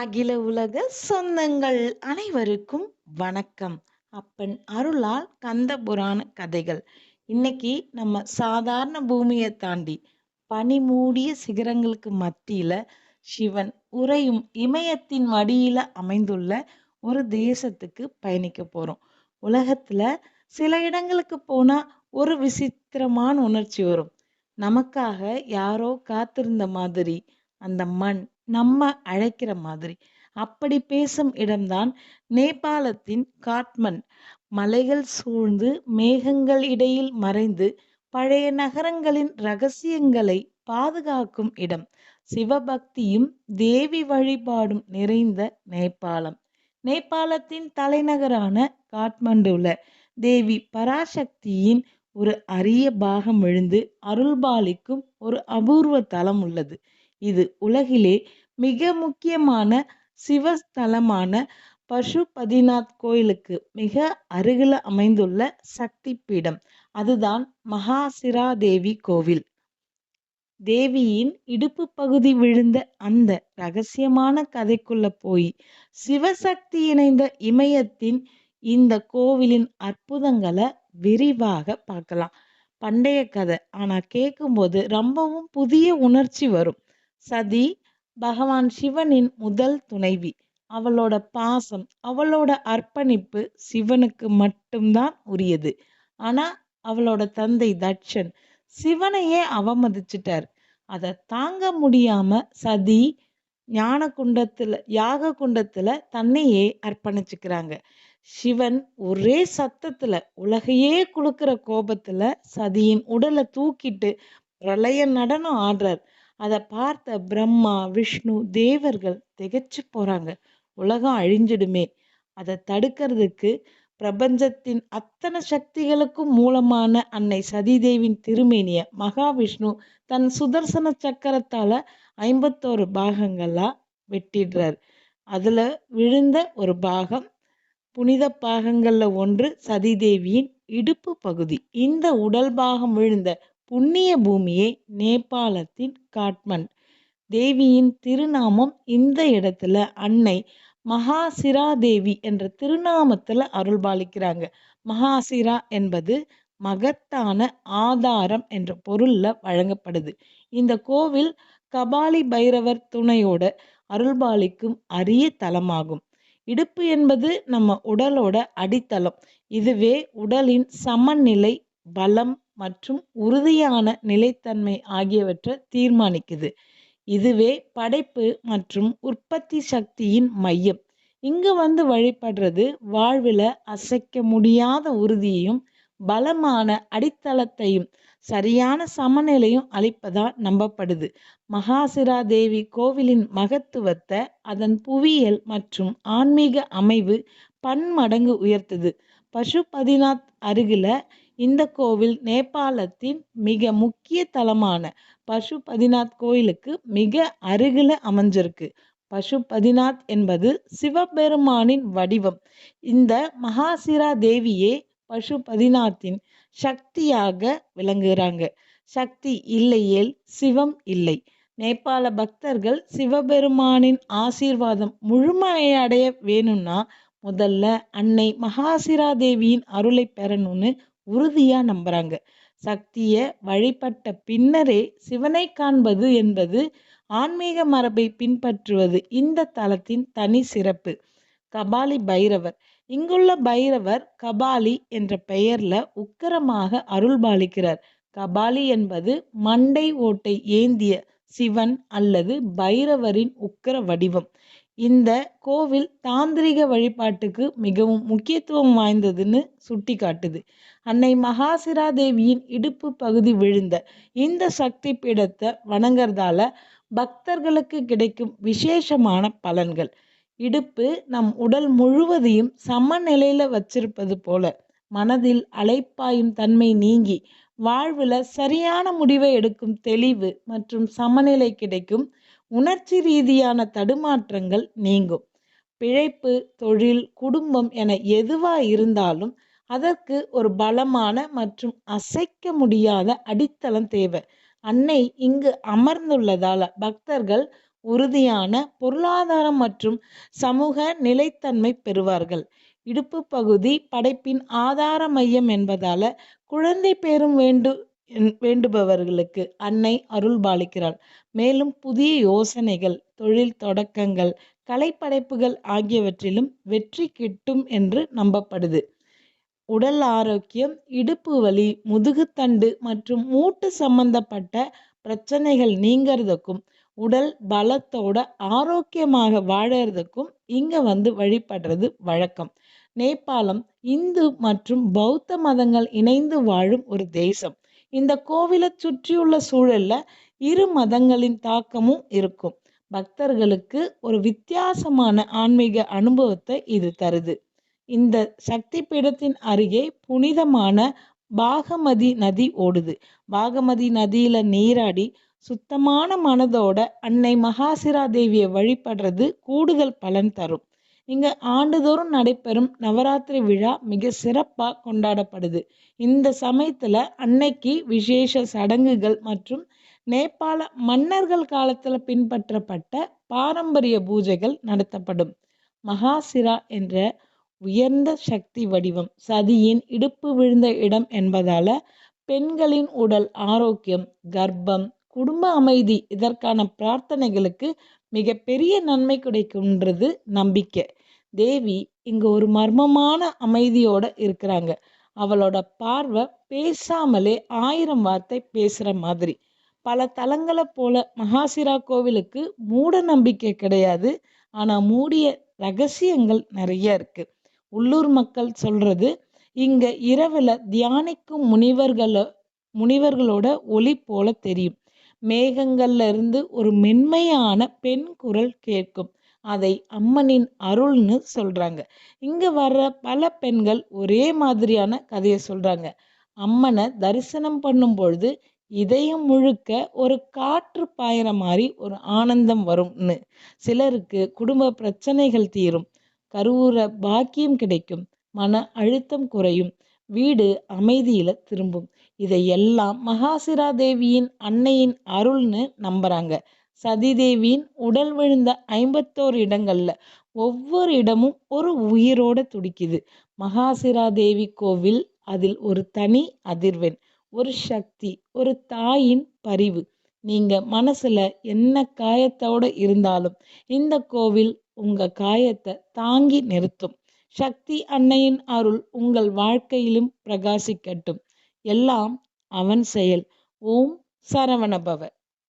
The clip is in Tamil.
அகில உலக சொந்தங்கள் அனைவருக்கும் வணக்கம். அப்பன் அருளால் கந்த புராண கதைகள். இன்னைக்கு நம்ம சாதாரண பூமியை தாண்டி பனி மூடிய சிகரங்களுக்கு மத்தியில சிவன் உறையும் இமயத்தின் மடியில அமைந்துள்ள ஒரு தேசத்துக்கு பயணிக்க போறோம். உலகத்துல சில இடங்களுக்கு போனா ஒரு விசித்திரமான உணர்ச்சி வரும். நமக்காக யாரோ காத்திருந்த மாதிரி அந்த மண் நம்ம அழைக்கிற மாதிரி. அப்படி பேசும் இடம்தான் நேபாளத்தின் காட்மன். மலைகள் சூழ்ந்து மேகங்கள் இடையில் மறைந்து பழைய நகரங்களின் ரகசியங்களை பாதுகாக்கும் இடம். சிவபக்தியும் தேவி வழிபாடும் நிறைந்த நேபாளம். நேபாளத்தின் தலைநகரான காட்மண்டுல தேவி பராசக்தியின் ஒரு அரிய பாகம் விழுந்து அருள்பாலிக்கும் ஒரு அபூர்வ தலம் உள்ளது. இது உலகிலே மிக முக்கியமான சிவஸ்தலமான பசுபதிநாத் கோயிலுக்கு மிக அருகில் அமைந்துள்ள சக்தி பீடம் அதுதான் மகாசிரா தேவி கோவில். தேவியின் இடுப்பு பகுதி விழுந்த அந்த ரகசியமான கதைக்குள்ள போய் சிவசக்தி இணைந்த இமயத்தின் இந்த கோவிலின் அற்புதங்களை விரிவாக பார்க்கலாம். பண்டைய கதை. ஆனா கேட்கும்போது ரொம்பவும் புதிய உணர்ச்சி வரும். சதி பகவான் சிவனின் முதல் துணைவி. அவளோட பாசம் அவளோட அர்ப்பணிப்பு சிவனுக்கு மட்டும்தான் உரியது. ஆனா அவளோட தந்தை தட்சன் சிவனையே அவமதிச்சிட்டார். அதை தாங்க முடியாம சதி ஞான குண்டத்துல யாக குண்டத்துல தன்னையே அர்ப்பணிச்சுக்கிறாங்க. சிவன் ஒரே சத்தத்துல உலகையே குலுக்கிற கோபத்துல சதியின் உடலை தூக்கிட்டு பிரளய நடனம் ஆடுறார். அதை பார்த்த பிரம்மா விஷ்ணு தேவர்கள் திகைச்சு போறாங்க. உலகம் அழிஞ்சிடுமே. அதை தடுக்கிறதுக்கு பிரபஞ்சத்தின் அத்தனை சக்திகளுக்கும் மூலமான அன்னை சதிதேவின் திருமேனிய மகாவிஷ்ணு தன் சுதர்சன சக்கரத்தால ஐம்பத்தோரு பாகங்களா வெட்டிடுறார். அதுல விழுந்த ஒரு பாகம் புனித பாகங்கள்ல ஒன்று சதிதேவியின் இடுப்பு பகுதி. இந்த உடல் பாகம் விழுந்த புண்ணிய பூமியே நேபாளத்தின் காட்மண்ட் தேவியின் திருநாமம் இந்த இடத்துல அன்னை மகாசிரா தேவி என்ற திருநாமத்தில் அருள்பாலிக்கிறாங்க. மகாசிரா என்பது மகத்தான ஆதாரம் என்ற பொருளில் வழங்கப்படுது. இந்த கோவில் கபாலி பைரவர் துணையோட அருள்பாலிக்கும் அரிய தலமாகும். இடுப்பு என்பது நம்ம உடலோட அடித்தளம். இதுவே உடலின் சமநிலை பலம் மற்றும் உறுதியான நிலைத்தன்மை ஆகியவற்றை தீர்மானிக்குது. இதுவே படைப்பு மற்றும் உற்பத்தி சக்தியின் மையம். இங்கு வந்து வழிபடுறது வாழ்வில் அசைக்க முடியாத உறுதியையும் பலமான அடித்தளத்தையும் சரியான சமநிலையும் அளிப்பதா நம்பப்படுது. மகாசிரா தேவி கோவிலின் மகத்துவத்தை அதன் புவியியல் மற்றும் ஆன்மீக அமைவு பன்மடங்கு உயர்த்துது. பசுபதிநாத் அருகில இந்த கோவில் நேபாளத்தின் மிக முக்கிய தலமான பசுபதிநாத் கோயிலுக்கு மிக அருகில் அமைஞ்சிருக்கு. பசுபதிநாத் என்பது சிவபெருமானின் வடிவம். இந்த மகாசிரா தேவியே பசுபதிநாத்தின் சக்தியாக விளங்குகிறாங்க. சக்தி இல்லையேல் சிவம் இல்லை. நேபாள பக்தர்கள் சிவபெருமானின் ஆசீர்வாதம் முழுமையடைய வேணும்னா முதல்ல அன்னை மகாசிரா தேவியின் அருளை பெறணும்னு உறுதியா நம்புறாங்க. சக்திய வழிபட்ட பின்னரே சிவனை காண்பது என்பது ஆன்மீக மரபை பின்பற்றுவது இந்த தலத்தின் தனி சிறப்பு. கபாலி பைரவர். இங்குள்ள பைரவர் கபாலி என்ற பெயர்ல உக்கரமாக அருள்பாலிக்கிறார். கபாலி என்பது மண்டை ஓட்டை ஏந்திய சிவன் அல்லது பைரவரின் உக்கர வடிவம். இந்த கோவில் தாந்திரிக வழிபாட்டுக்கு மிகவும் முக்கியத்துவம் வாய்ந்ததுன்னு சுட்டி காட்டுது அன்னை மகாசிரா தேவியின் இடுப்பு பகுதி விழுந்த இந்த சக்தி பீடத்தை வணங்குறதால பக்தர்களுக்கு கிடைக்கும் விசேஷமான பலன்கள். இடுப்பு நம் உடல் முழுவதையும் சமநிலையில வச்சிருப்பது போல மனதில் அலைப்பாயும் தன்மை நீங்கி வாழ்வில் சரியான முடிவை எடுக்கும் தெளிவு மற்றும் சமநிலை கிடைக்கும். உணர்ச்சி ரீதியான தடுமாற்றங்கள் நீங்கும். பிழைப்பு தொழில் குடும்பம் என எதுவாக இருந்தாலும் அதற்கு ஒரு பலமான மற்றும் அசைக்க முடியாத அடித்தளம் தேவை. அன்னை இங்கு அமர்ந்துள்ளதால பக்தர்கள் உறுதியான பொருளாதாரம் மற்றும் சமூக நிலைத்தன்மை பெறுவார்கள். இடுப்பு பகுதி படைப்பின் ஆதார மையம் என்பதால குழந்தை பேரும் வேண்டு வேண்டுபவர்களுக்கு அன்னை அருள் பாலிக்கிறாள் மேலும் புதிய யோசனைகள் தொழில் தொடக்கங்கள் கலைப்படைப்புகள் ஆகியவற்றிலும் வெற்றி கிட்டும் என்று நம்பப்படுது. உடல் ஆரோக்கியம் இடுப்பு வலி முதுகுத்தண்டு மற்றும் மூட்டு சம்பந்தப்பட்ட பிரச்சனைகள் நீங்கிறதுக்கும் உடல் பலத்தோட ஆரோக்கியமாக வாழறதுக்கும் இங்க வந்து வழிபடுறது வழக்கம். நேபாளம் இந்து மற்றும் பௌத்த மதங்கள் இணைந்து வாழும் ஒரு தேசம். இந்த கோவிலை சுற்றியுள்ள சூழல்ல இரு மதங்களின் தாக்கமும் இருக்கும். பக்தர்களுக்கு ஒரு வித்தியாசமான ஆன்மீக அனுபவத்தை இது தருது. இந்த சக்தி பீடத்தின் அருகே புனிதமான பாகமதி நதி ஓடுது. பாகமதி நதியில நீராடி சுத்தமான மனதோட அன்னை மகாசிரா தேவியை வழிபடுறது கூடுதல் பலன் தரும். இங்கு ஆண்டுதோறும் நடைபெறும் நவராத்திரி விழா மிக சிறப்பாக கொண்டாடப்படுது. இந்த சமயத்தில் அன்னைக்கு விசேஷ சடங்குகள் மற்றும் நேபாள மன்னர்கள் காலத்தில் பின்பற்றப்பட்ட பாரம்பரிய பூஜைகள் நடத்தப்படும். மகாசிரா என்ற உயர்ந்த சக்தி வடிவம் சதியின் இடுப்பு விழுந்த இடம் என்பதால பெண்களின் உடல் ஆரோக்கியம் கர்ப்பம் குடும்ப அமைதி இதற்கான பிரார்த்தனைகளுக்கு மிக பெரிய நன்மை கிடைக்கும்ன்றது நம்பிக்கை. தேவி இங்க ஒரு மர்மமான அமைதியோட இருக்கிறாங்க. அவளோட பார்வை பேசாமலே ஆயிரம் வார்த்தை பேசுற மாதிரி. பல தலங்களை போல மகாசிரா கோவிலுக்கு மூட நம்பிக்கை கிடையாது. ஆனா மூடிய ரகசியங்கள் நிறைய இருக்கு. உள்ளூர் மக்கள் சொல்றது இங்க இரவுல தியானிக்கும் முனிவர்கள முனிவர்களோட ஒளி போல தெரியும். மேகங்கள்ல இருந்து ஒரு மென்மையான பெண் குரல் கேட்கும். அதை அம்மனின் அருள்னு சொல்றாங்க. இங்க வர்ற பல பெண்கள் ஒரே மாதிரியான கதையை சொல்றாங்க. அம்மனை தரிசனம் பண்ணும் பொழுது இதயம் முழுக்க ஒரு காற்று பாயிற மாதிரி ஒரு ஆனந்தம் வரும்னு. சிலருக்கு குடும்ப பிரச்சனைகள் தீரும். கருவூர பாக்கியம் கிடைக்கும். மன அழுத்தம் குறையும். வீடு அமைதியில திரும்பும். இதையெல்லாம் மகாசிரா தேவியின் அன்னையின் அருள்னு நம்புறாங்க. சதிதேவியின் உடல் விழுந்த ஐம்பத்தோரு இடங்கள்ல ஒவ்வொரு இடமும் ஒரு உயிரோட துடிக்குது. மகாசிரா தேவி கோவில் அதில் ஒரு தனி அதிர்வெண் ஒரு சக்தி ஒரு தாயின் பரிவு. நீங்க மனசுல என்ன காயத்தோட இருந்தாலும் இந்த கோவில் உங்க காயத்தை தாங்கி நிறுத்தும். சக்தி அன்னையின் அருள் உங்கள் வாழ்க்கையிலும் பிரகாசிக்கட்டும். எல்லாம் அவன் செயல். ஓம் சரவணபவ.